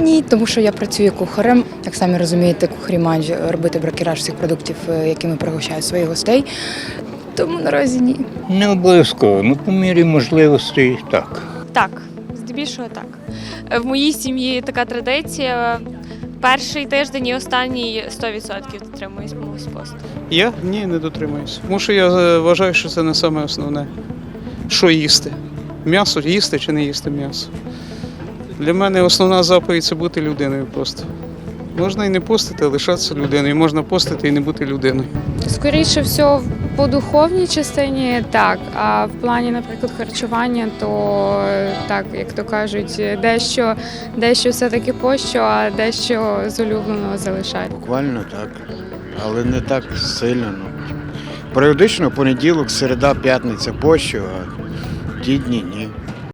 Ні, тому що я працюю кухарем. Як самі розумієте, кухарі мають робити бракераж всіх продуктів, е, якими пригощають своїх гостей. Тому наразі ні. Не обов'язково, ну по мірі можливостей так. Так, здебільшого так. Е, В моїй сім'ї така традиція. Перший тиждень і останній 100% дотримуюсь мого посту. Я ні, не дотримуюсь. Тому що я е, вважаю, що це не саме основне. Що їсти? М'ясо їсти чи не їсти м'ясо. Для мене основна заповідь це бути людиною просто. Можна і не постити, а лишатися людиною. Можна постити і не бути людиною. Скоріше всього, по духовній частині так. А в плані, наприклад, харчування, то е, так, як то кажуть, дещо, дещо все-таки пощо, а дещо з улюбленого залишають. Буквально так, але не так сильно. Ну. Періодично понеділок, середа, п'ятниця, пощо, а ті дні ні.